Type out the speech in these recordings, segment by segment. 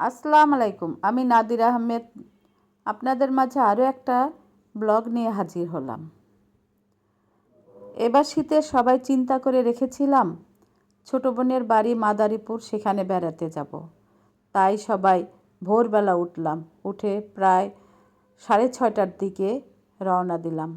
আসসালামু আলাইকুম, আমি নাদির আহমেদ। আপনাদের মাঝে আরও একটা ব্লগ নিয়ে হাজির হলাম। এবার শীতে সবাই চিন্তা করে রেখেছিলাম, ছোট বোনের বাড়ি মাদারীপুর সেখানে বেড়াতে যাব। তাই সবাই ভোরবেলা উঠলাম, উঠে প্রায় সাড়ে ছয়টার দিকে রওনা দিলাম।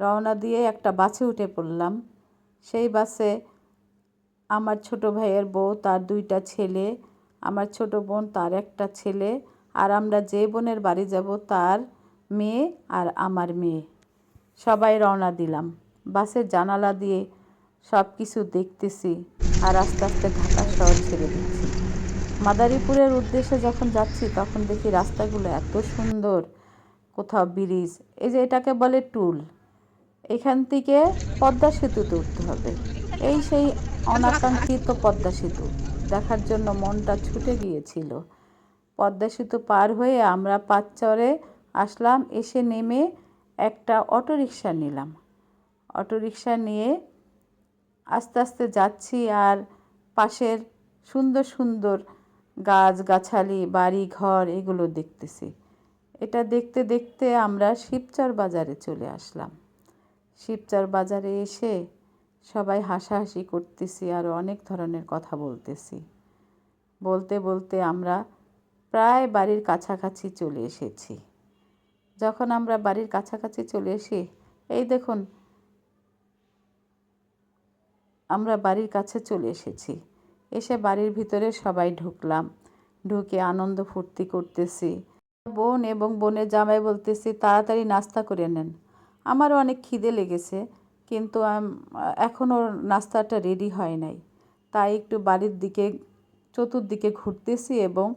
রওনা দিয়ে একটা বাসে উঠে পড়লাম। সেই বাসে আমার ছোট ভাইয়ের বউ, তার দুইটা ছেলে আমার ছোট বোন, তার একটা ছেলে, আর আমরা যে বোনের বাড়ি যাব, তার মেয়ে আর আমার মেয়ে। সবাই রওনা দিলাম। বাসের জানালা দিয়ে সব কিছু দেখতেছি আর আস্তে আস্তে ঢাকা শহর ছেড়ে দিচ্ছি। মাদারীপুরের উদ্দেশ্যে যখন যাচ্ছি, তখন দেখি রাস্তাগুলো এত সুন্দর। কোথাও ব্রিজ, এই যে এটাকে বলে টুল। এখান থেকে পদ্মা সেতুতে উঠতে হবে। এই সেই অনাকাঙ্ক্ষিত পদ্মা সেতু। দেখার জন্য মনটা ছুটে গিয়েছিল। পদ্মা সেতু পার হয়ে আমরা পাঁচচরে আসলাম, এসে নেমে একটা অটোরিকশা নিলাম। অটোরিকশা নিয়ে আস্তে আস্তে যাচ্ছি আর পাশের সুন্দর সুন্দর গাছ গাছালি বাড়ি ঘর এগুলো দেখতেছি। এটা দেখতে দেখতে আমরা শিবচর বাজারে চলে আসলাম। শিবচর বাজারে এসে সবাই হাসাহাসি করতেছি আর অনেক ধরনের কথা বলতেছি। বলতে বলতে আমরা প্রায় বাড়ির কাছাকাছি চলে এসেছি। যখন আমরা বাড়ির কাছাকাছি চলে এসে, এই দেখুন, আমরা বাড়ির কাছে চলে এসেছি। এসে বাড়ির ভিতরে সবাই ঢুকলাম। ঢুকে আনন্দ ফুর্তি করতেছি। বোন এবং বোনের জামাই বলতেছি, তাড়াতাড়ি নাস্তা করে নেন। আমারও অনেক খিদে লেগেছে। কিন্তু এখনও নাস্তাটা রেডি হয় নাই। তাই একটু বাড়ির দিকে, চতুর্দিকে ঘুরতেছি এবং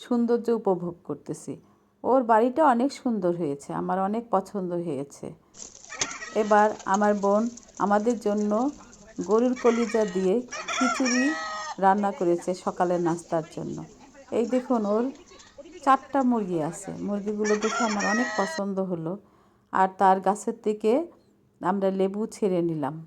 সৌন্দর্য উপভোগ করতেছি। ওর বাড়িটা অনেক সুন্দর হয়েছে, আমার অনেক পছন্দ হয়েছে। এবার আমার বোন আমাদের জন্য গরুর কলিজা দিয়ে খিচুড়ি রান্না করেছে সকালের নাস্তার জন্য। এই দেখুন, ওর চারটা মুরগি আছে। মুরগিগুলো দেখে আমার অনেক পছন্দ হলো। আর তার গাছের থেকে আমরা লেবু ছেড়ে নিলাম।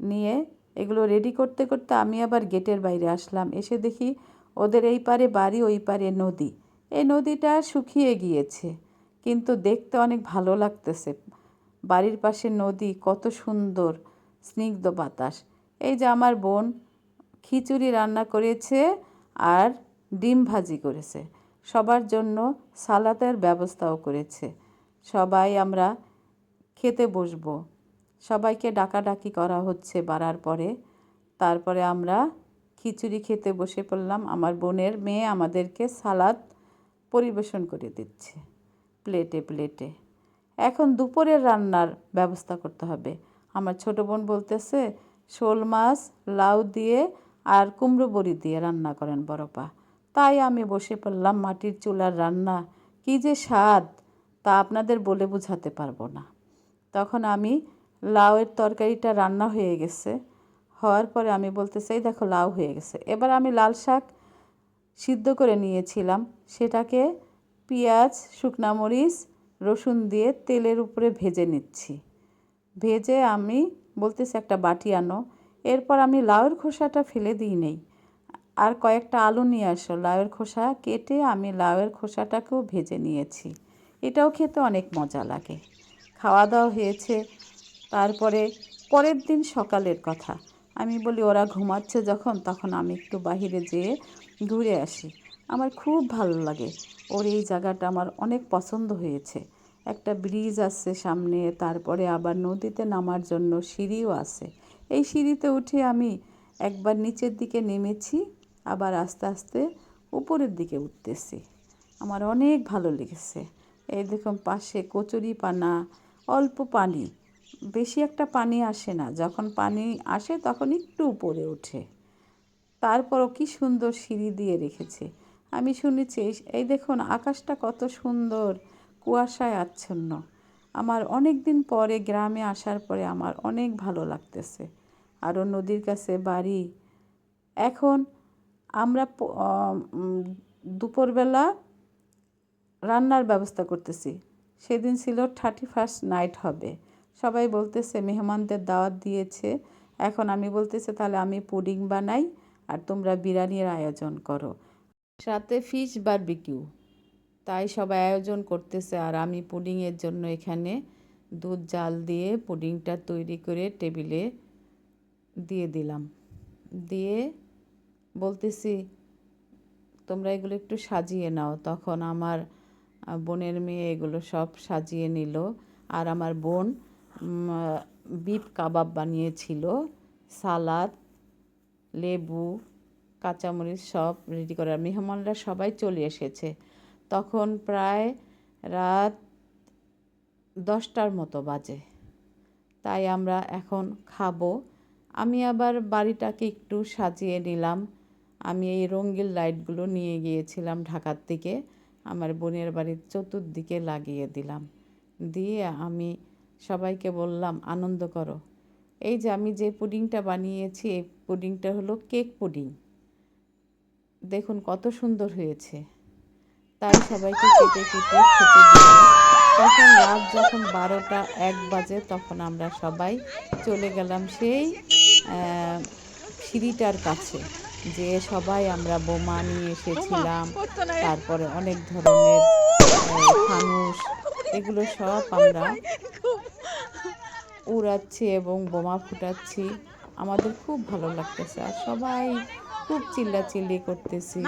নিয়ে এগুলো রেডি করতে করতে আমি আবার গেটের বাইরে আসলাম। এসে দেখি ওদের এই পারে বাড়ি, ওই পারে নদী। এই নদীটা শুকিয়ে গিয়েছে। কিন্তু দেখতে অনেক ভালো লাগতেছে। বাড়ির পাশে নদী কত সুন্দর, স্নিগ্ধ বাতাস। এই যে আমার বোন খিচুড়ি রান্না করেছে আর ডিম ভাজি করেছে। সবার জন্য সালাতের ব্যবস্থাও করেছে। সবাই আমরা খেতে বসবো। সবাইকে ডাকাডাকি করা হচ্ছে বাড়ার পরে। তারপরে আমরা খিচুড়ি খেতে বসে পড়লাম। আমার বোনের মেয়ে আমাদেরকে সালাদ পরিবেশন করে দিচ্ছে প্লেটে প্লেটে। এখন দুপুরের রান্নার ব্যবস্থা করতে হবে। আমার ছোট বোন বলতেছে, শোল মাছ, লাউ দিয়ে আর কুমড়ো বড়ি দিয়ে রান্না করেন বড়পা। তাই আমি বসে পড়লাম মাটির চুলার রান্না। কী যে স্বাদ, তা আপনাদের বলে বোঝাতে পারব না। তখন আমি লাউয়ের তরকারিটা রান্না হয়ে গেছে। হওয়ার পরে আমি বলতে চাই দেখো, লাউ হয়ে গেছে। এবার আমি লাল শাক সিদ্ধ করে নিয়েছিলাম। সেটাকে পেঁয়াজ, শুকনা মরিচ, রসুন দিয়ে তেলের উপরে ভেজে নিচ্ছি। ভেজে আমি বলতেছি, একটা বাটি আনো। এরপর আমি লাউয়ের খোসাটা ফেলে দিই নেই। আর কয়েকটা আলু নিয়ে আসো। লাউয়ের খোসা কেটে আমি লাউয়ের খোসাটাকেও ভেজে নিয়েছি। এটাও খেতে অনেক মজা লাগে। খাওয়া দাওয়া হয়েছে। তারপরে পরের দিন সকালের কথা। আমি বলি, ওরা ঘুমাচ্ছে যখন? তখন আমি একটু বাহিরে যেয়ে ঘুরে আসি। আমার খুব ভালো লাগে। ওর এই জায়গাটা আমার অনেক পছন্দ হয়েছে। একটা ব্রিজ আছে সামনে, তারপরে আবার নদীতে নামার জন্য সিঁড়িও আছে। এই সিঁড়িতে উঠে আমি একবার নিচের দিকে নেমেছি, আবার আস্তে আস্তে উপরের দিকে উঠতেছি। আমার অনেক ভালো লেগেছে। এই দেখুন, পাশে কচুরি পানা অল্প পানি, বেশি একটা পানি আসে না। যখন পানি আসে তখন একটু উপরে ওঠে। তারপরও কি সুন্দর সিঁড়ি দিয়ে রেখেছে। আমি শুনেছি, এই দেখুন, আকাশটা কত সুন্দর, কুয়াশায় আচ্ছন্ন। আমার অনেক দিন পরে গ্রামে আসার পরে আমার অনেক ভালো লাগতেছে। আরও নদীর কাছে বাড়ি। এখন আমরা দুপুরবেলা রান্নার ব্যবস্থা করতেছি। সেদিন ছিল থার্টি ফার্স্ট নাইট হবে। সবাই বলতেছে, মেহমানদের দাওয়াত দিয়েছে। এখন আমি বলতেছে, তাহলে আমি পুডিং বানাই আর তোমরা বিরিয়ানির আয়োজন করো। সাথে ফিশ বারবিকিউ। তাই সবাই আয়োজন করতেছে আর আমি পুডিংয়ের জন্য এখানে দুধ, জাল দিয়ে পুডিংটা তৈরি করে টেবিলে দিয়ে দিলাম। দিয়ে বলতেছি, তোমরা এগুলো একটু সাজিয়ে নাও। তখন আমার বোনের মেয়ে এগুলো সব সাজিয়ে নিল। আর আমার বোন বিফ কাবাব বানিয়েছিল। সালাদ, লেবু, কাঁচামরিচ সব রেডি করে আর মেহমানরা সবাই চলে এসেছে। তখন প্রায় রাত দশটার মতো বাজে। তাই আমরা এখন খাব। আমি আবার বাড়িটাকে একটু সাজিয়ে নিলাম। আমি এই রঙিন লাইটগুলো নিয়ে গিয়েছিলাম ঢাকার থেকে আমার বোনের বাড়ির চতুর্দিকে লাগিয়ে দিলাম। দিয়ে আমি সবাইকে বললাম, আনন্দ করো। এই যে আমি যে পুডিংটা বানিয়েছি, এই পুডিংটা হলো কেক পুডিং। দেখুন কত সুন্দর হয়েছে। তাই সবাইকে কেটে কেটে খেতে দিলাম। তখন রাত যখন বারোটা এক বাজে, তখন আমরা সবাই চলে গেলাম সেই সিঁড়িটার কাছে। যে সবাই আমরা বোমা নিয়ে এসেছিলাম তারপরে অনেক ধরনের ফানুস এগুলো সব আমরা উড়াচ্ছি এবং বোমা ফুটাচ্ছি। আমাদের খুব ভালো লাগতেছে আর সবাই খুব চিল্লাচিল্লি করতেছি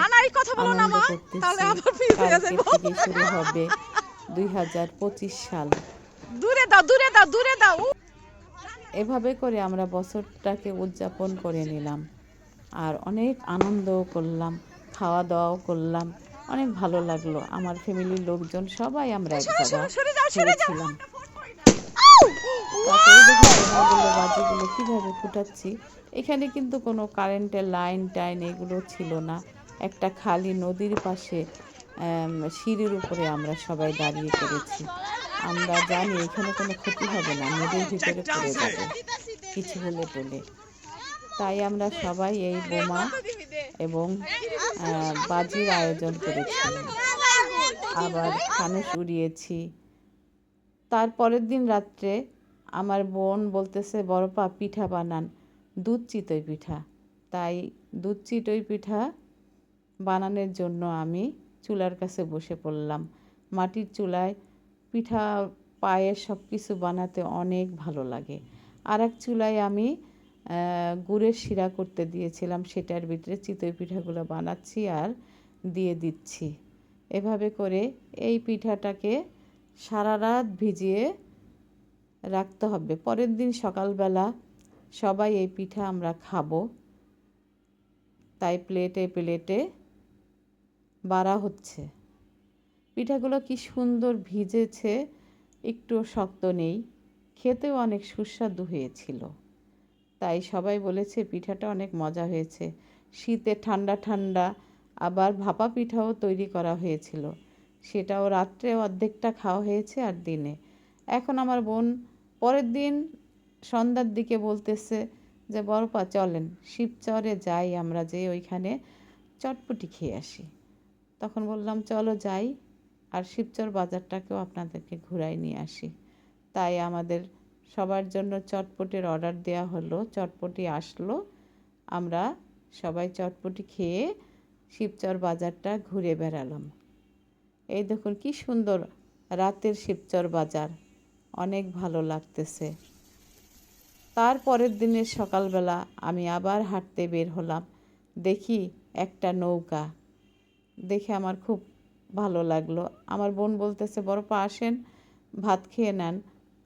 আনন্দ করতেছি। থেকে শুরু হবে দুই হাজার পঁচিশ সাল। দূরে দাও দূরে দাও দূরে দাও এভাবে করে আমরা বছরটাকে উদযাপন করে নিলাম। আর অনেক আনন্দও করলাম খাওয়া দাওয়াও করলাম। অনেক ভালো লাগল। আমার ফ্যামিলির লোকজন সবাই আমরা এক জায়গায় বাজিগুলো কীভাবে ফুটাচ্ছি। এখানে কিন্তু কোনো কারেন্টের লাইন টাইন এগুলো ছিল না। একটা খালি নদীর পাশে সিঁড়ির উপরে আমরা সবাই দাঁড়িয়ে করেছি আমরা জানি এখানে কোনো ক্ষতি হবে না নদীর ভিতরে পড়ে যাবে কিছু হলে টলে। তাই আমরা সবাই এই বোমা এবং বাজির আয়োজন করেছিলাম আবার ফানুস উড়িয়েছি তারপরের দিন রাত্রে আমার বোন বলতেছে বড়পা পিঠা বানান। দুধ চিতই পিঠা। তাই দুধ চিতই পিঠা বানানোর জন্য আমি চুলার কাছে বসে পড়লাম। মাটির চুলায় পিঠা পায়েস সব কিছু বানাতে অনেক ভালো লাগে। আর এক চুলায় আমি গুড়ের শিরা করতে দিয়েছিলাম, সেটার ভিতরে চিতই পিঠাগুলো বানাচ্ছি আর দিয়ে দিচ্ছি। এভাবে করে এই পিঠাটাকে সারা রাত ভিজিয়ে রাখতে হবে। পরের দিন সকালবেলা সবাই এই পিঠা আমরা খাব। তাই প্লেটে প্লেটে বাড়া হচ্ছে। পিঠাগুলো কি সুন্দর ভিজেছে একটু শক্ত নেই। খেতেও অনেক সুস্বাদু হয়েছিল। তাই সবাই বলেছে পিঠাটা অনেক মজা হয়েছে। শীতে ঠান্ডা ঠান্ডা আবার ভাপা পিঠাও তৈরি করা হয়েছিল। সেটাও রাত্রে অর্ধেকটা খাওয়া হয়েছে আর দিনে। এখন আমার বোন পরের দিন সন্ধ্যার দিকে বলতেছে যে, বড়পা, চলেন। শিবচরে যাই আমরা যে ওইখানে চটপটি খেয়ে আসি। তখন বললাম, চলো যাই। আর শিবচর বাজারটাকেও আপনাদেরকে ঘুরাই নিয়ে আসি। তাই আমাদের সবার জন্য চটপটির অর্ডার দেওয়া হলো, চটপটি আসলো। আমরা সবাই চটপটি খেয়ে শিবচর বাজারটা ঘুরে বেড়ালাম। এই দেখুন কি সুন্দর রাতের শিবচর বাজার, অনেক ভালো লাগতেছে। তারপরের দিনের সকালবেলা আমি আবার হাঁটতে বের হলাম, দেখি একটা নৌকা। দেখে আমার খুব ভালো লাগল। আমার বোন বলতেছে বড় পা আসেন, ভাত খেয়ে নেন।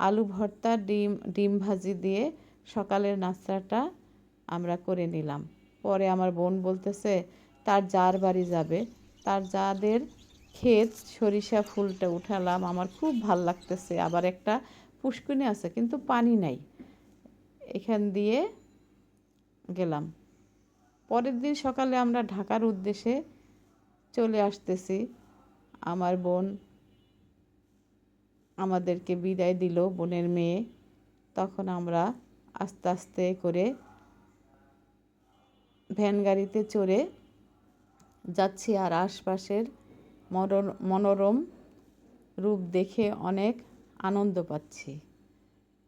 আলু ভর্তা, ডিম ডিম ভাজি দিয়ে সকালের নাস্তাটা আমরা করে নিলাম। পরে আমার বোন বলতেছে, তার যার বাড়ি যাবে, তার যাদের ক্ষেত সরিষা ফুলটা উঠালাম, আমার খুব ভালো লাগতেছে। আবার একটা পুষ্কুনি আছে, কিন্তু পানি নাই। এখান দিয়ে গেলাম। পরের দিন সকালে আমরা ঢাকার উদ্দেশ্যে চলে আসতেছি। আমার বোন আমাদেরকে বিদায় দিল বোনের মেয়ে। তখন আমরা আস্তে আস্তে করে ভ্যান গাড়িতে চড়ে যাচ্ছি আর আশপাশের মনোর- মনোরম রূপ দেখে অনেক আনন্দ পাচ্ছি।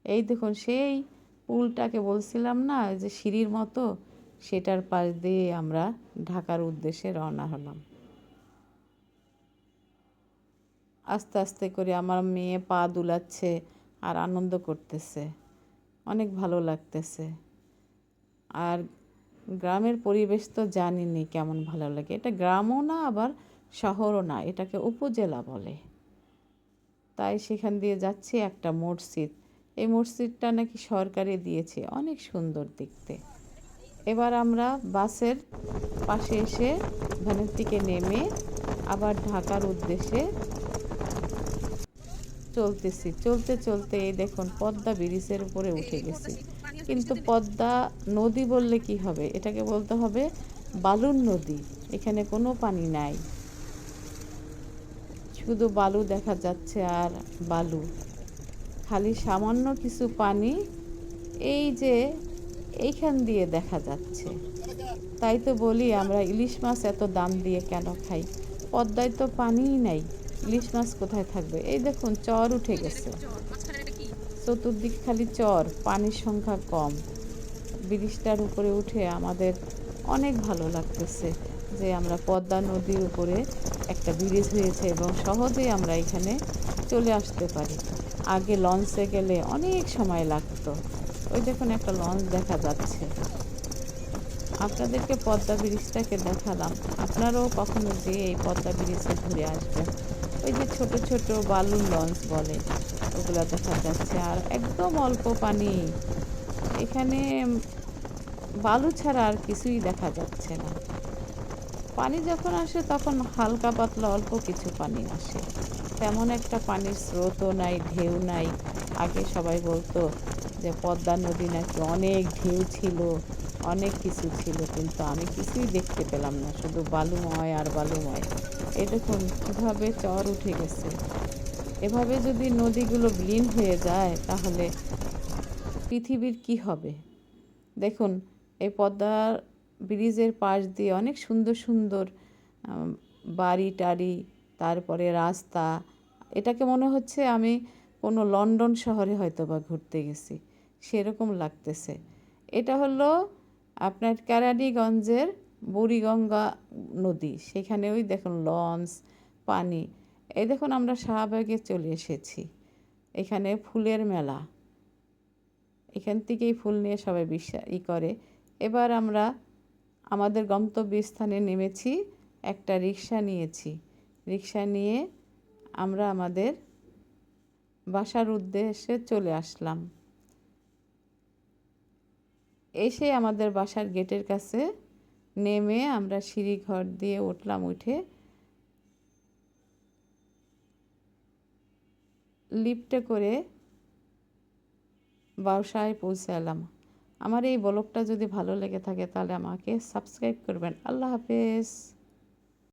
এই দেখুন, সেই পুলটাকে বলছিলাম না যে সিঁড়ির মতো, সেটার পাশ দিয়ে আমরা ঢাকার উদ্দেশ্যে রওনা হলাম। আস্তে আস্তে করে আমার মেয়ে পা দুলাচ্ছে আর আনন্দ করতেছে। অনেক ভালো লাগতেছে। আর গ্রামের পরিবেশ তো জানিনি কেমন ভালো লাগে। এটা গ্রামও না, আবার শহরও না, এটাকে উপজেলা বলে। তাই সেখান দিয়ে যাচ্ছি একটা মসজিদ। এই মসজিদটা নাকি সরকারে দিয়েছে, অনেক সুন্দর দেখতে। এবার আমরা বাসের পাশে এসে ভ্যানের থেকে নেমে আবার ঢাকার উদ্দেশ্যে চলতেছি, চলতে চলতে এই দেখুন পদ্মা ব্রিজের উপরে উঠে গেছি। কিন্তু পদ্মা নদী বললে কি হবে? এটাকে বলতে হবে বালুর নদী। এখানে কোনো পানি নাই। শুধু বালু দেখা যাচ্ছে আর বালু। খালি সামান্য কিছু পানি এই যে এইখান দিয়ে দেখা যাচ্ছে। তাই তো বলি আমরা ইলিশ মাছ এত দাম দিয়ে কেন খাই? পদ্মায় তো পানিই নাই। ইলিশ মাছ কোথায় থাকবে? এই দেখুন, চর উঠে গেছে। চতুর্দিক খালি চর, পানির সংখ্যা কম। ব্রিজটার উপরে উঠে আমাদের অনেক ভালো লাগতেছে যে আমরা পদ্মা নদীর উপরে একটা ব্রিজ হয়েছে এবং সহজেই আমরা এখানে চলে আসতে পারি। আগে লঞ্চে গেলে অনেক সময় লাগতো। ওই দেখুন, একটা লঞ্চ দেখা যাচ্ছে। আপনাদেরকে পদ্মা ব্রিজটাকে দেখালাম। আপনারাও কখনো যেয়ে এই পদ্মা ব্রিজে ঘুরে আসবেন? ওই যে ছোট ছোট বালুর লঞ্চ বলে ওগুলো দেখা যাচ্ছে আর একদম অল্প পানি। এখানে বালু ছাড়া আর কিছুই দেখা যাচ্ছে না। পানি যখন আসে, তখন হালকা পাতলা অল্প কিছু পানি আসে। তেমন একটা পানির স্রোতও নাই, ঢেউ নাই। আগে সবাই বলতো যে পদ্মা নদী নাকি অনেক ঢেউ ছিল, অনেক কিছু ছিল। কিন্তু আমি কিছুই দেখতে পেলাম না, শুধু বালুময় আর বালুময়। এই দেখুন, কীভাবে চর উঠে গেছে। এভাবে যদি নদীগুলো বিলীন হয়ে যায়, তাহলে পৃথিবীর কি হবে? দেখুন, এই পদ্মার ব্রিজের পাশ দিয়ে অনেক সুন্দর সুন্দর বাড়ি টাড়ি, তারপরে রাস্তা। এটাকে মনে হচ্ছে আমি কোনো লন্ডন শহরে হয়তো বা ঘুরতে গেছি। সেরকম লাগতেছে। এটা হলো আপনার কেরানীগঞ্জের বুড়িগঙ্গা নদী সেখানে ওই দেখুন লঞ্চ, পানি। এই দেখুন আমরা শাহবাগে চলে এসেছি। এখানে ফুলের মেলা। এখান থেকেই ফুল নিয়ে সবাই বিশ্বাস ই করে। এবার আমরা আমাদের গন্তব্যস্থানে নেমেছি, একটা রিক্সা নিয়েছি। রিক্সা নিয়ে আমরা আমাদের বাসার উদ্দেশ্যে চলে আসলাম। এসে আমাদের বাসার গেটের কাছে নেমে আমরা সিঁড়ি ঘর দিয়ে উঠলাম, উঠে লিফটে করে বাসায় পৌঁছালাম। আমার এই ব্লগটা যদি ভালো লেগে থাকে তাহলে আমাকে সাবস্ক্রাইব করবেন। আল্লাহ হাফেজ।